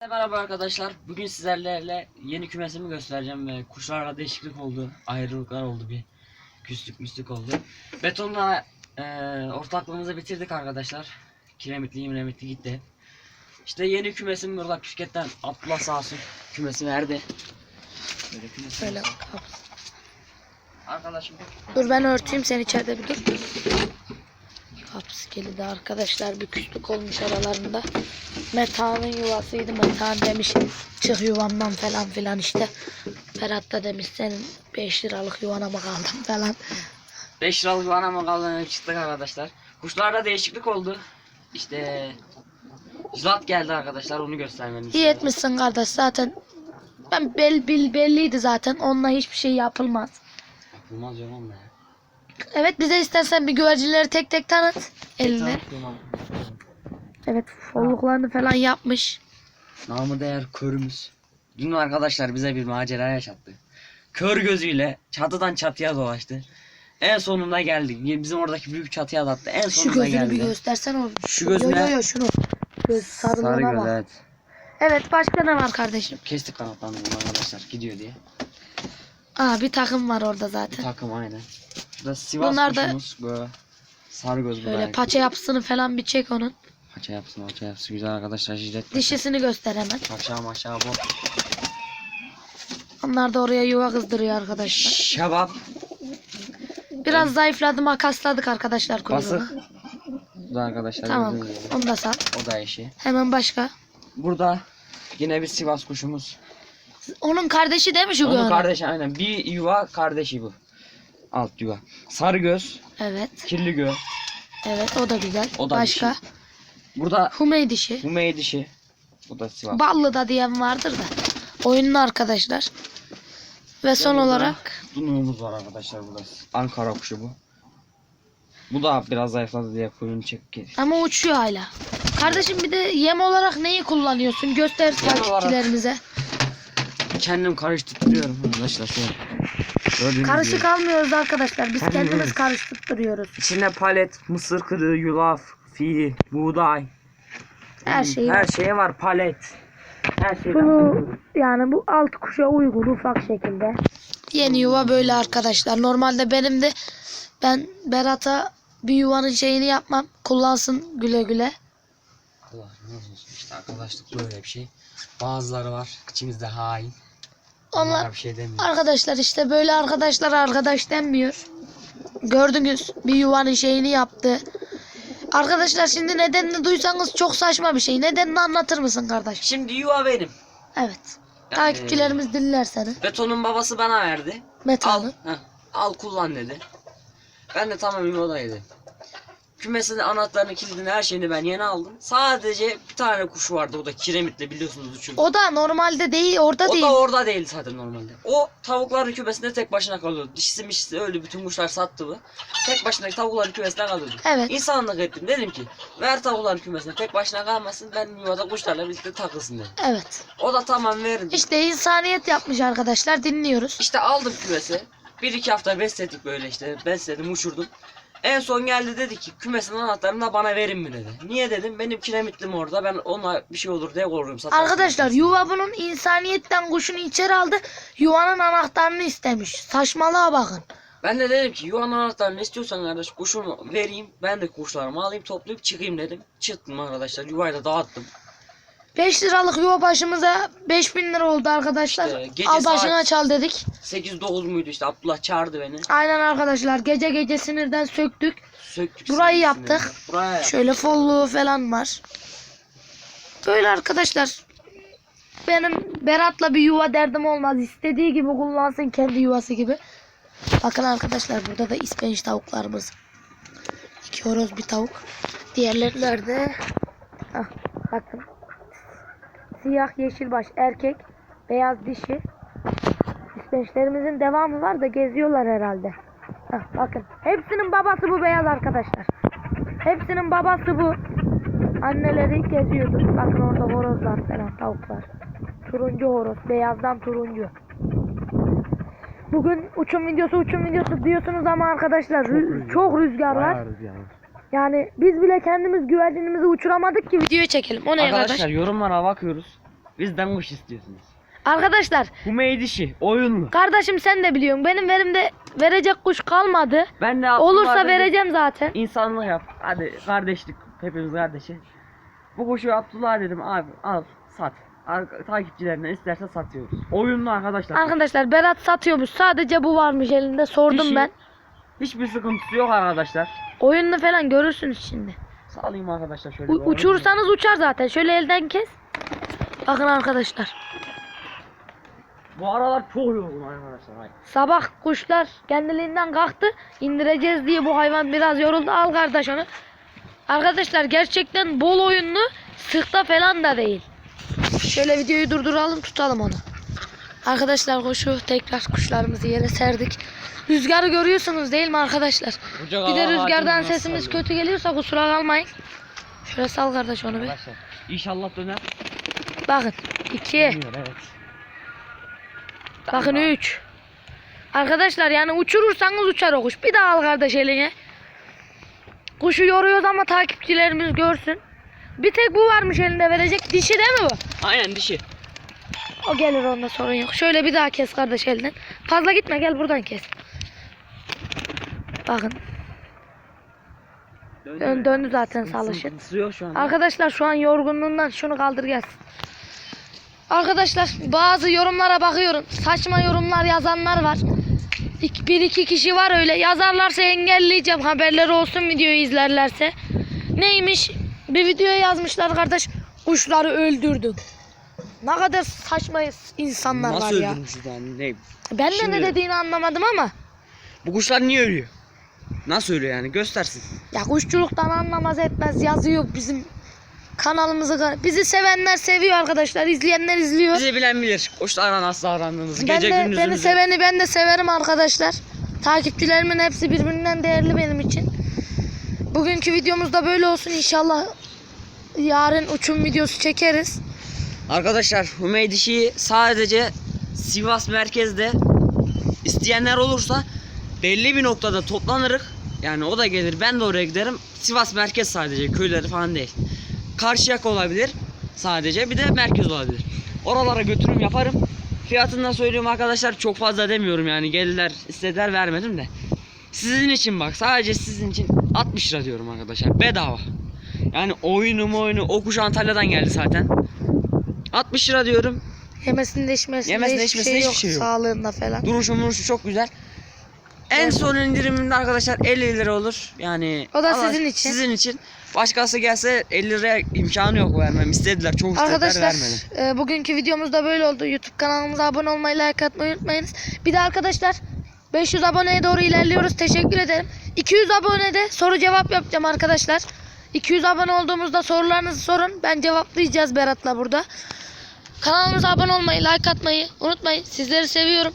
Merhaba arkadaşlar. Bugün sizlerle yeni kümesimi göstereceğim ve kuşlarla değişiklik oldu. Ayrılıklar oldu bir. Küslük müslük oldu. Betonla e, ortaklığımızı bitirdik arkadaşlar. Kiremitli miremitli gitti. İşte yeni kümesim burada Püsket'ten Abdullah sağ olsun kümesi verdi. Böyle kümesi. Böyle. Arkadaşım Dur ben örteyim sen içeride bir dur. Kapısı de arkadaşlar bir küslük olmuş aralarında. Meta'nın yuvasıydı. Metan demiş çık yuvamdan falan filan işte. Ferhat da demiş senin 5 liralık yuvana mı kaldın falan. 5 liralık bana mı kaldığını çıktık arkadaşlar. Kuşlarda değişiklik oldu. İşte Zlat geldi arkadaşlar onu göstermeni İyi etmişsin kardeş zaten. Ben bel, bil, belliydi zaten. Onunla hiçbir şey yapılmaz. Yapılmaz yok ya. Evet bize istersen bir güvercinleri tek tek tanıt. Eline. Tamam. Evet folluklarını falan yapmış. Namı değer körümüz. Dün arkadaşlar bize bir macera yaşattı. Kör gözüyle çatıdan çatıya dolaştı. En sonunda geldik. Bizim oradaki büyük çatıya da attı. En Şu sonunda gözünü geldi. bir göstersen oğlum. Şu Yo gözüne yo yo şunu. Göz sarılığına sarı göz bak. evet. Evet başka ne var kardeşim? Kestik kanatlarını bunu arkadaşlar gidiyor diye. Aa bir takım var orada Bir zaten. takım aynen. Şurada Sivas Bunlar da- kuşumuz böyle. Sarı göz bu Böyle da. paça yapısını falan bir çek onun. Paça yapsın paça yapsın. Güzel arkadaşlar jilet. Dişisini göster hemen. Aşağı aşağı bu. Onlar da oraya yuva kızdırıyor arkadaşlar. Şabap. Biraz zayıfladı makasladık arkadaşlar kuyruğunu. Basık. Bu da arkadaşlar Tamam gördüğünüz gibi. onu da sal. O da eşi. Hemen başka. Burada yine bir Sivas kuşumuz. Onun kardeşi değil mi şu Onun gören? kardeşi aynen. Bir yuva kardeşi bu. Alt yuva. Sarı göz, Evet. kirli göz. Evet o da güzel. O da başka. dişi. Burada Humey dişi. Humey dişi. Bu da Sivas. Ballı da diyen vardır da. Oyunun arkadaşlar. Ve son burada olarak Dunuğumuz var arkadaşlar burada. Ankara kuşu bu. Bu da biraz zayıfladı diye kuyruğunu çek. ama uçuyor hala. Kardeşim bir de yem olarak neyi kullanıyorsun? Göster takipçilerimize. Kendim karıştırıyorum arkadaşlar şöyle. Gördüğünüz Karışık gibi. almıyoruz arkadaşlar. Biz Kendimiz. kendimiz karıştırıyoruz. İçine palet, mısır kırığı, yulaf, fi, buğday. Her şeyi Her var. şey var palet. Her şey Bunu yani bu alt kuşa uygun ufak şekilde. Yeni yuva böyle arkadaşlar. Normalde benim de ben Berat'a bir yuvanın şeyini yapmam. Kullansın güle güle. Allah razı olsun işte arkadaşlık böyle bir şey. Bazıları var içimizde hain. Onlar Onlara bir şey demiyor. arkadaşlar işte böyle arkadaşlar arkadaş denmiyor. Gördünüz bir yuvanın şeyini yaptı. Arkadaşlar şimdi nedenini duysanız çok saçma bir şey. Nedenini anlatır mısın kardeş? Şimdi yuva benim. Evet. Takipçilerimiz dinler seni. Betonun babası bana verdi. Al, Metanı. heh, al kullan dedi. Ben de tamam yuvadaydı. Kümesinin anahtarını, kilidini, her şeyini ben yeni aldım. Sadece bir tane kuş vardı. O da kiremitli biliyorsunuz uçuyor. O da normalde değil orada O değil. da orada değil zaten normalde. O tavukların kümesinde tek başına kalıyordu. Dişisi mişisi öldü bütün kuşlar sattı bu. Tek başına tavukların kümesinde kalıyordu. Evet. İnsanlık ettim dedim ki ver tavukların kümesinde tek başına kalmasın ben yuvada kuşlarla birlikte takılsın dedim. Evet. O da tamam verdi. İşte insaniyet yapmış arkadaşlar dinliyoruz. İşte aldım kümesi. Bir iki hafta besledik böyle işte. Besledim uçurdum. En son geldi dedi ki kümesin anahtarını da bana verin mi dedi. Niye dedim benim kiremitlim orada ben ona bir şey olur diye korkuyorum. Satarsın Arkadaşlar yuva bunun insaniyetten kuşunu içeri aldı. Yuvanın anahtarını istemiş. Saçmalığa bakın. Ben de dedim ki yuvanın anahtarını istiyorsan kardeş kuşunu vereyim. Ben de kuşlarımı alayım toplayıp çıkayım dedim. Çıktım arkadaşlar yuvayı da dağıttım. 5 liralık yuva başımıza 5000 lira oldu arkadaşlar. İşte gece Al başına çal dedik. 8-9 muydu işte Abdullah çağırdı beni. Aynen arkadaşlar gece gece sinirden söktük. Söktük. Burayı yaptık. Buraya yaptık. Şöyle folluğu falan var. Böyle arkadaşlar. Benim Berat'la bir yuva derdim olmaz. İstediği gibi kullansın kendi yuvası gibi. Bakın arkadaşlar burada da ispenç tavuklarımız. İki horoz bir tavuk. Diğerleri nerede? Hah, bakın. Siyah yeşil baş erkek. Beyaz dişi. İspençlerimizin devamı var da geziyorlar herhalde. Hah, bakın. Hepsinin babası bu beyaz arkadaşlar. Hepsinin babası bu. Anneleri geziyordu. Bakın orada horozlar falan tavuklar. Turuncu horoz. Beyazdan turuncu. Bugün uçum videosu uçum videosu diyorsunuz ama arkadaşlar rü- çok rüzgar var. Yani biz bile kendimiz güvercinimizi uçuramadık ki videoyu çekelim. O ne Arkadaşlar arkadaş? yorumlara bakıyoruz. Bizden kuş istiyorsunuz. Arkadaşlar Hümey dişi, oyunlu. kardeşim sen de biliyorsun benim elimde verecek kuş kalmadı. Ben de Olursa vereceğim zaten. İnsanlık yap. Hadi kardeşlik. Hepimiz kardeşi. Bu kuşu Abdullah dedim abi al sat. Ar- takipçilerine isterse satıyoruz. Oyunlu arkadaşlar. Arkadaşlar Berat satıyormuş. Sadece bu varmış elinde. Sordum Dişi. ben. Hiçbir sıkıntısı yok arkadaşlar. Oyununu falan görürsünüz şimdi. Sağlayayım arkadaşlar şöyle. U- bir uçurursanız uçar zaten. Şöyle elden kes. Bakın arkadaşlar. Bu aralar çok yorgun arkadaşlar. Ay. Sabah kuşlar kendiliğinden kalktı. İndireceğiz diye bu hayvan biraz yoruldu. Al kardeş onu. Arkadaşlar gerçekten bol oyunlu. Sıkta falan da değil. Şöyle videoyu durduralım tutalım onu. Arkadaşlar kuşu tekrar kuşlarımızı yere serdik. Rüzgarı görüyorsunuz değil mi arkadaşlar? Kucak Bir de rüzgardan sesimiz sallıyor? kötü geliyorsa kusura kalmayın. Şöyle sal kardeş onu bir. İnşallah döner. Bakın 2 Dönüyor, evet. Bakın 3. Arkadaşlar yani uçurursanız uçar o kuş. Bir daha al kardeş eline. Kuşu yoruyoruz ama takipçilerimiz görsün. Bir tek bu varmış elinde verecek. Dişi değil mi bu? Aynen dişi. O gelir onda sorun yok. Şöyle bir daha kes kardeş elinden. Fazla gitme gel buradan kes. Bakın dön, döndü zaten salışı. Sıkıntısı yok şu an. Arkadaşlar şu an yorgunluğundan şunu kaldır gelsin. Arkadaşlar bazı yorumlara bakıyorum. Saçma yorumlar yazanlar var. İk- Bir iki kişi var öyle. Yazarlarsa engelleyeceğim. Haberleri olsun videoyu izlerlerse. Neymiş? Bir videoya yazmışlar kardeş. Kuşları öldürdüm. Ne kadar saçma insanlar Nasıl var ya. öldürmüşüz yani ne? Ben de Şimdi- ne dediğini anlamadım ama. Bu kuşlar niye ölüyor? Nasıl ölüyor yani göstersin. Ya kuşçuluktan anlamaz etmez yazıyor bizim kanalımızı. Bizi sevenler seviyor arkadaşlar. izleyenler izliyor. Bizi bilen bilir. Kuşlarla nasıl aranığınızı. Ben Gece de gündüzünüzü. beni seveni ben de severim arkadaşlar. Takipçilerimin hepsi birbirinden değerli benim için. Bugünkü videomuz da böyle olsun inşallah. Yarın uçum videosu çekeriz. Arkadaşlar Hümey dişiyi sadece Sivas merkezde isteyenler olursa belli bir noktada toplanırız. Yani o da gelir ben de oraya giderim. Sivas merkez sadece köyleri falan değil. Karşıyaka olabilir sadece bir de merkez olabilir. Oralara götürüm yaparım. Fiyatını da söylüyorum arkadaşlar çok fazla demiyorum yani gelirler istediler vermedim de. Sizin için bak sadece sizin için 60 lira diyorum arkadaşlar bedava. Yani oyunu oyunu o kuş Antalya'dan geldi zaten. 60 lira diyorum. Yemesinde içmesinde Yemesinde, hiçbir, içmesinde şey, hiçbir yok. şey yok. Sağlığında falan. Duruşu muruşu çok güzel. En Evet. son indiriminde arkadaşlar 50 lira olur. Yani O da sizin için. Sizin için. Başkası gelse 50 liraya imkanı yok vermem. İstediler çok istediler Arkadaşlar vermedim. e, bugünkü videomuz da böyle oldu. YouTube kanalımıza abone olmayı, like atmayı unutmayınız. Bir de arkadaşlar 500 aboneye doğru ilerliyoruz. Teşekkür ederim. 200 abonede soru cevap yapacağım arkadaşlar. 200 abone olduğumuzda sorularınızı sorun. Ben cevaplayacağız Berat'la burada. Kanalımıza abone olmayı, like atmayı unutmayın. Sizleri seviyorum.